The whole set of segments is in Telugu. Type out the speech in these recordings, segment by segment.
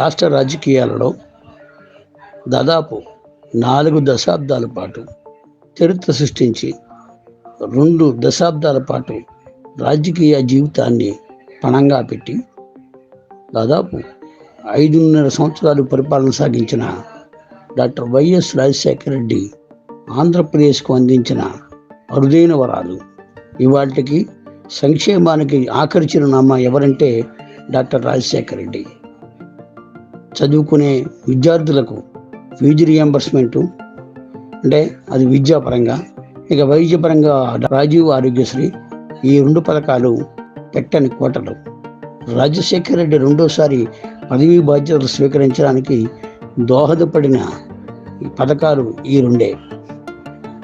రాష్ట్ర రాజకీయాలలో దాదాపు నాలుగు దశాబ్దాల పాటు చరిత్ర సృష్టించి రెండు దశాబ్దాల పాటు రాజకీయ జీవితాన్ని పణంగా పెట్టి దాదాపు ఐదున్నర సంవత్సరాలు పరిపాలన సాగించిన డాక్టర్ వైఎస్ రాజశేఖర రెడ్డి ఆంధ్రప్రదేశ్కు అందించిన అరుదైన వరాలు. ఇవాటికి సంక్షేమానికి ఆఖరి చిరునామా ఎవరంటే డాక్టర్ రాజశేఖర రెడ్డి. చదువుకునే విద్యార్థులకు ఫీజు రియంబర్స్మెంటు అంటే అది విద్యాపరంగా ఇక వైద్యపరంగా రాజీవ్ ఆరోగ్యశ్రీ ఈ రెండు పథకాలు పెట్టని కోటలు. రాజశేఖర రెడ్డి రెండోసారి పదవీ బాధ్యతలు స్వీకరించడానికి దోహదపడిన ఈ పథకాలు ఈ రెండే.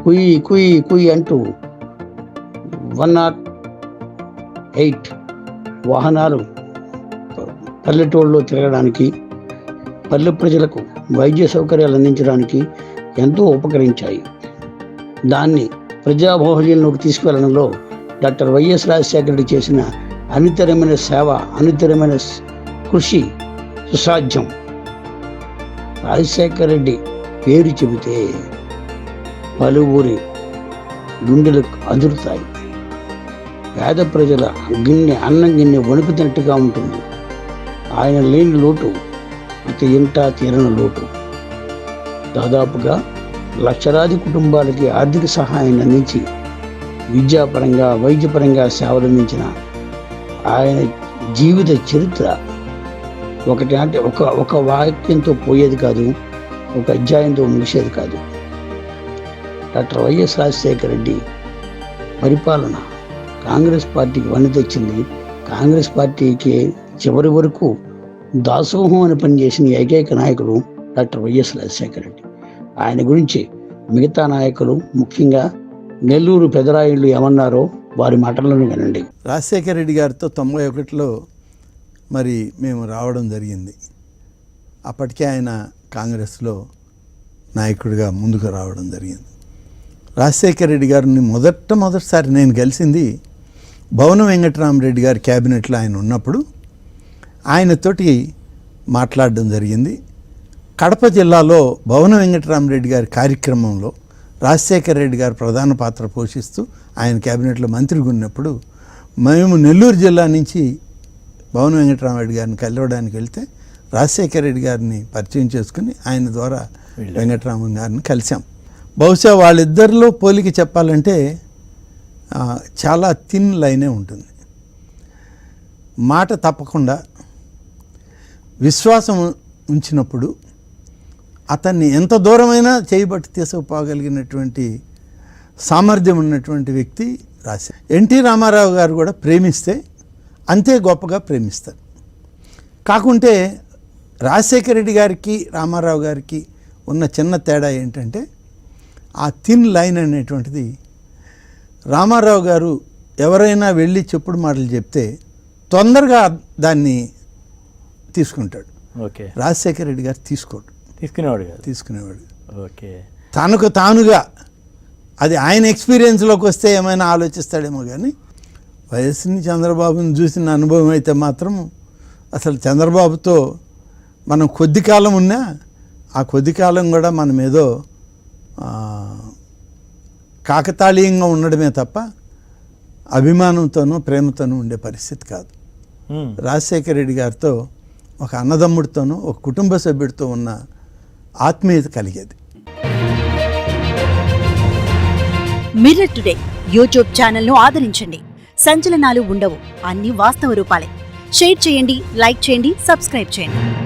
కుయి కుయి కుయి అంటూ వన్ నాట్ ఎయిట్ వాహనాలు పల్లెటూళ్ళలో తిరగడానికి పల్లె ప్రజలకు వైద్య సౌకర్యాలు అందించడానికి ఎంతో ఉపకరించాయి. దాన్ని ప్రజాభోజనంలోకి తీసుకువెళ్ళడంలో డాక్టర్ వైఎస్ రాజశేఖర రెడ్డి చేసిన అనితరమైన సేవ అనితరమైన కృషి సుసాధ్యం. రాజశేఖర రెడ్డి పేరు చెబితే పలువురి గుండెలు అదురుతాయి. పేద ప్రజల గిన్నె అన్నం గిన్నె వణుకుతున్నట్టుగా ఉంటుంది. ఆయన లేని లోటు ప్రతి ఇంటా తీరని లోటు. దాదాపుగా లక్షలాది కుటుంబాలకి ఆర్థిక సహాయాన్ని అందించి విద్యాపరంగా వైద్యపరంగా సేవలందించిన ఆయన జీవిత చరిత్ర ఒకటి అంటే ఒక ఒక వాక్యంతో పోయేది కాదు ఒక అధ్యాయంతో ముగిసేది కాదు. డాక్టర్ వైఎస్ రాజశేఖర రెడ్డి పరిపాలన కాంగ్రెస్ పార్టీకి వన్ని తెచ్చింది. కాంగ్రెస్ పార్టీకి చివరి వరకు దాసోహం అని పనిచేసిన ఏకైక నాయకుడు డాక్టర్ వైఎస్ రాజశేఖర రెడ్డి. ఆయన గురించి మిగతా నాయకులు ముఖ్యంగా నెల్లూరు పెదరాయుళ్ళు ఏమన్నారో వారి మాటలను వినండి. రాజశేఖర రెడ్డి గారితో తొంభై ఒకటిలో మరి మేము రావడం జరిగింది. అప్పటికే ఆయన కాంగ్రెస్లో నాయకుడిగా ముందుకు రావడం జరిగింది. రాజశేఖర రెడ్డి గారిని మొదట మొదటిసారి నేను కలిసింది భవన వెంకటరామరెడ్డి గారి క్యాబినెట్లో ఆయన ఉన్నప్పుడు ఆయనతోటి మాట్లాడడం జరిగింది. కడప జిల్లాలో భవన వెంకటరామరెడ్డి గారి కార్యక్రమంలో రాజశేఖర రెడ్డి గారు ప్రధాన పాత్ర పోషిస్తూ ఆయన క్యాబినెట్లో మంత్రిగా ఉన్నప్పుడు మేము నెల్లూరు జిల్లా నుంచి భవన వెంకటరామరెడ్డి గారిని కలవడానికి వెళ్తే రాజశేఖర రెడ్డి గారిని పరిచయం చేసుకుని ఆయన ద్వారా వెంకటరామన్ గారిని కలిసాం బహుశా వాళ్ళిద్దరిలో పోలిక చెప్పాలంటే చాలా థిన్ లైనే ఉంటుంది. మాట తప్పకుండా విశ్వాసం ఉంచినప్పుడు అతన్ని ఎంత దూరమైనా చేయబట్టి తీసుకుపోగలిగినటువంటి సామర్థ్యం ఉన్నటువంటి వ్యక్తి రాశారు. ఎన్టీ రామారావు గారు కూడా ప్రేమిస్తే అంతే గొప్పగా ప్రేమిస్తారు. కాకుంటే రాజశేఖర రెడ్డి గారికి రామారావు గారికి ఉన్న చిన్న తేడా ఏంటంటే ఆ థిన్ లైన్ అనేటువంటిది రామారావు గారు ఎవరైనా వెళ్ళి చెప్పుడు మాటలు చెప్తే తొందరగా దాన్ని తీసుకుంటాడు. ఓకే. రాజశేఖర రెడ్డి గారు తీసుకోడు. తీసుకునేవాడు తీసుకునేవాడు ఓకే. తనకు తానుగా అది ఆయన ఎక్స్పీరియన్స్లోకి వస్తే ఏమైనా ఆలోచిస్తాడేమో కానీ వయస్సుని చంద్రబాబుని చూసిన అనుభవం అయితే మాత్రం అసలు చంద్రబాబుతో మనం కొద్ది కాలం ఉన్నా ఆ కొద్ది కాలం కూడా మనం ఏదో కాకతాళీయంగా ఉండడమే తప్ప అభిమానంతోనూ ప్రేమతోనూ ఉండే పరిస్థితి కాదు. రాజశేఖర రెడ్డి గారితో ఒక అన్నదమ్ముడితోనూ ఒక కుటుంబ సభ్యుడితో ఉన్న ఆత్మీయత కలిగేది. మిర్రర్ టుడే యూట్యూబ్ ఛానల్ను ఆదరించండి. సంచలనాలు ఉండవు అన్ని వాస్తవ రూపాలే. షేర్ చేయండి లైక్ చేయండి సబ్స్క్రైబ్ చేయండి.